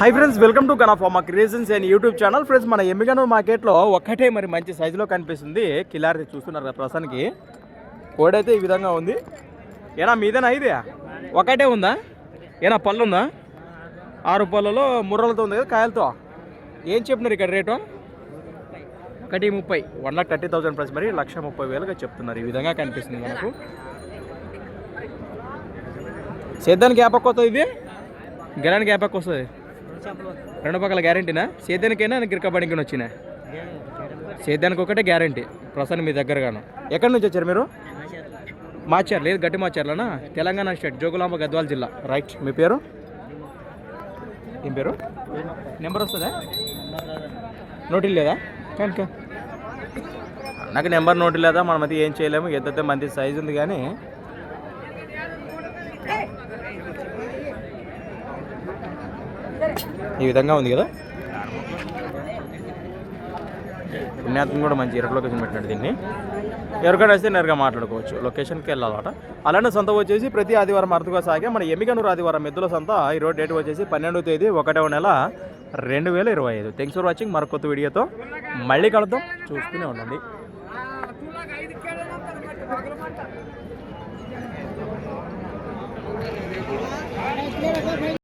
Hi friends welcome to Gana pharma creations and YouTube channel friends మన ఎమ్మిగనూరు మార్కెట్లో ఒక్కటే మరి మంచి సైజులో కనిపిస్తుంది. కిలారి చూస్తున్నారు కదా ప్రస్తుతానికి కోడైతే ఈ విధంగా ఉంది. ఏనా మీదేనా ఇది? ఒకటే ఉందా? ఏనా పళ్ళు ఉందా? ఆరు పళ్ళలో ముర్రలతో ఉంది కదా కాయలతో. ఏం చెప్పినారు ఇక్కడ రేటు? ఒకటి ముప్పై. One lakh thirty thousand plus మరి లక్ష ముప్పై వేలుగా చెప్తున్నారు. ఈ విధంగా కనిపిస్తుంది మనకు. సేద్యానికి ఏ పక్క వస్తుంది ఇది? గెలానికి ఏ పక్క వస్తుంది? రెండు పక్కల గ్యారంటీనా సేద్యానికైనా గిరిక బండికి వచ్చినా. సేద్యానికి ఒకటే గ్యారంటీ ప్రస్తుతం మీ దగ్గరగాను. ఎక్కడి నుంచి వచ్చారు మీరు? మాచారు. లేదు గట్టి మాచార్లనా? తెలంగాణ స్టేట్ జోగులాంబ గద్వాల జిల్లా. రైట్. మీ పేరు? ఏం పేరు? నెంబర్ వస్తుందా? నోటీలు లేదా కానీ నాకు నెంబర్ నోట్ లేదా? మనం అది ఏం చేయలేము. ఎద్దతే మంచి సైజు ఉంది కానీ. ఈ విధంగా ఉంది కదా? పుణ్యాత్మ కూడా మంచి ఇరవై లొకేషన్ పెట్టినట్టు దీన్ని. ఎవరికైనా వస్తే నేరుగా మాట్లాడుకోవచ్చు. లొకేషన్కి వెళ్ళాలన్నమాట అలానే సంత వచ్చేసి ప్రతి ఆదివారం అర్థగా సాగే. మన ఎమ్మిగనూరు ఆదివారం ఎద్దుల సంత ఈరోజు డేట్ వచ్చేసి పన్నెండవ తేదీ ఒకటవ నెల రెండు వేల ఇరవై ఐదు. థ్యాంక్స్ ఫర్ వాచింగ్ మరొక కొత్త వీడియోతో మళ్ళీ కలుద్దాం. చూస్తూనే ఉండండి.